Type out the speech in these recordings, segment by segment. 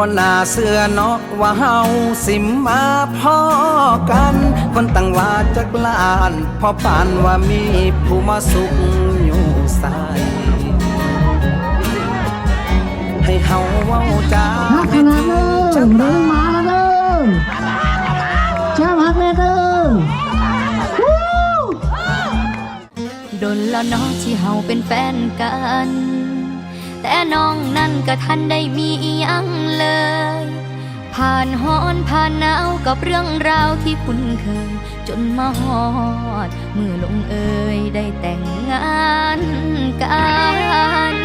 บ่น่าเสือเนาะว่าเฮาสิมาพ่อกัน คนตั้งว่าจักลานพอปานว่ามีผู้มาสุขอยู่ใสให้เฮาเว้าจาฮักขนาดเด้อจักเดินมาแล้วเด้อแช่ฮักเลยเด้อวู้ดนแล้วเน้องที่เฮาเป็นแฟนกัน แต่น้องนั่นก็ทันได้มีอียังเลย ผ่านฮ้อนผ่านหนาวกับเรื่องราวที่คุ้นเคย จนมาฮอด มือลงเอยได้แต่งงานกัน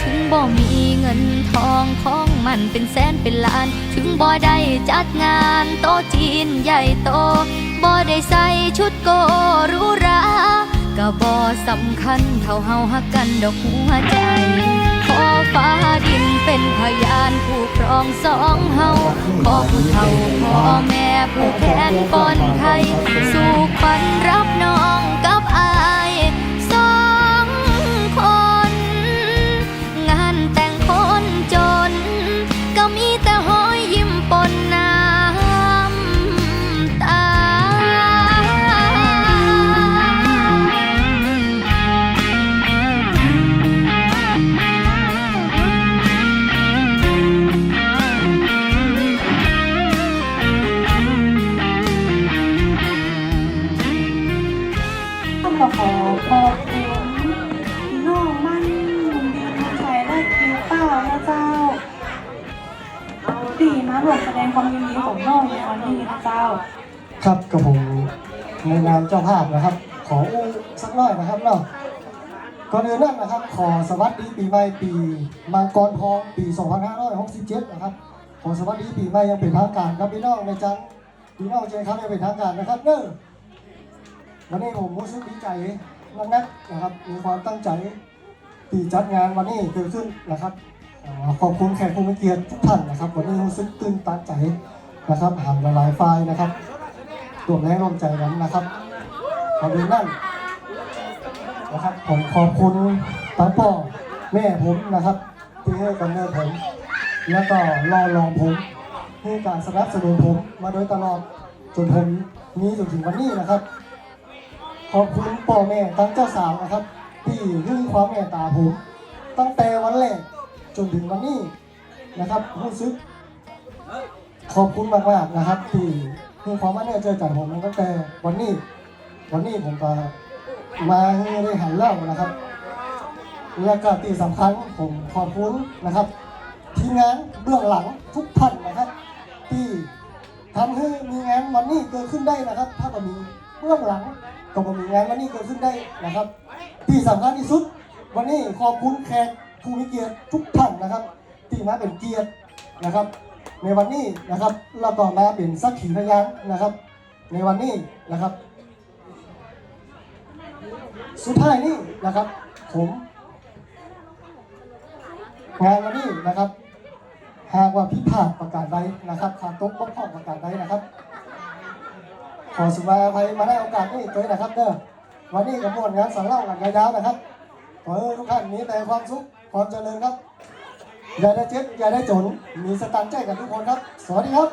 ถึงบ่มีเงินทองของมันเป็นแสนเป็นล้าน ถึงบ่ได้จัดงานโต๊ะจีนใหญ่โต บ่ได้ใส่ชุดโกรู บ่สำคัญเท่าเฮาฮักกันดอกหัวใจ ขอฟ้าดินเป็นพยานผู้ครองสองเฮาขอผู้เฒ่าพ่อแม่ผู้แขนปอนไทย สู่ขวันรับน้อง วเป้านะเจ้าดีมาร่วมแสดงความยินดีของน้องในวันนี้นะเจ้า ครับกับผมในนามเจ้าภาพนะครับ ขออู้สักหน่อยนะครับเนาะก่อนอื่นนั่นนะครับ ขอสวัสดีปีใหม่ปีมังกรทองปี 2567 นะครับ ขอสวัสดีปีใหม่ยังเป็นทางการครับพี่น้องในจังพี่น้องเจครับยังเป็นทางการนะครับเด้อวันนี้ผมรู้สึกดีใจนักนักนะครับ มีความตั้งใจที่จัดงานวันนี้เกิดขึ้นนะครับ ขอบคุณแขกผู้มีเกียรติทุกท่านนะครับวันนี้รู้สึกตื่นตันใจนะครับหามละลายไฟนะครับรวมแรงร่วมใจนั้นนะครับขอบคุณนั่นนะครับผมขอบคุณป้าป้อแม่ผมนะครับที่ให้กำเนิดผม แล้วก็รอรองผมให้การสนับสนุนผมมาโดยตลอดจนผมมีจนถึงวันนี้นะครับ ขอบคุณพ่อแม่ทั้งเจ้าสาวนะครับ ที่ให้ความเมตตาผม ตั้งแต่วันแรก จนถึงวันนี้นะครับรู้สึกขอบคุณมากๆนะครับที่ให้ความมั่นใจใจผมตั้งแต่วันนี้ วันนี้ผมก็มาให้ได้หันเล่านะครับ และก็ที่สำคัญผมขอบคุณนะครับ ทีมงานเบื้องหลังทุกท่านนะครับ ที่ทำให้มีงานวันนี้เกิดขึ้นได้นะครับ ถ้าก็มีเบื้องหลังก็บ่มีงานวันนี้เกิดขึ้นได้นะครับ ที่สำคัญที่สุด วันนี้ขอบคุณแขก ผู้มีเกียรติทุกท่านนะครับ ที่มาเป็นเกียรตินะครับ ในวันนี้นะครับแล้วก็มาเป็นสักขีพยานนะครับ ในวันนี้นะครับ สุดท้ายนี้นะครับ ผมงานวันนี้นะครับ หากว่าพิพาทประกาศใดนะครับขาดตกบกพร่องประกาศใดนะครับขอสุมาภัยมาได้โอกาสนี้เลยนะครับเด้อวันนี้กับมวลงานสังเล่ากันยาวๆนะครับขอให้ทุกท่านมีแต่ความสุข ความเจริญครับ อย่าได้เจ็บอย่าได้จน มีสตังค์ใจกับทุกคนครับ สวัสดีครับ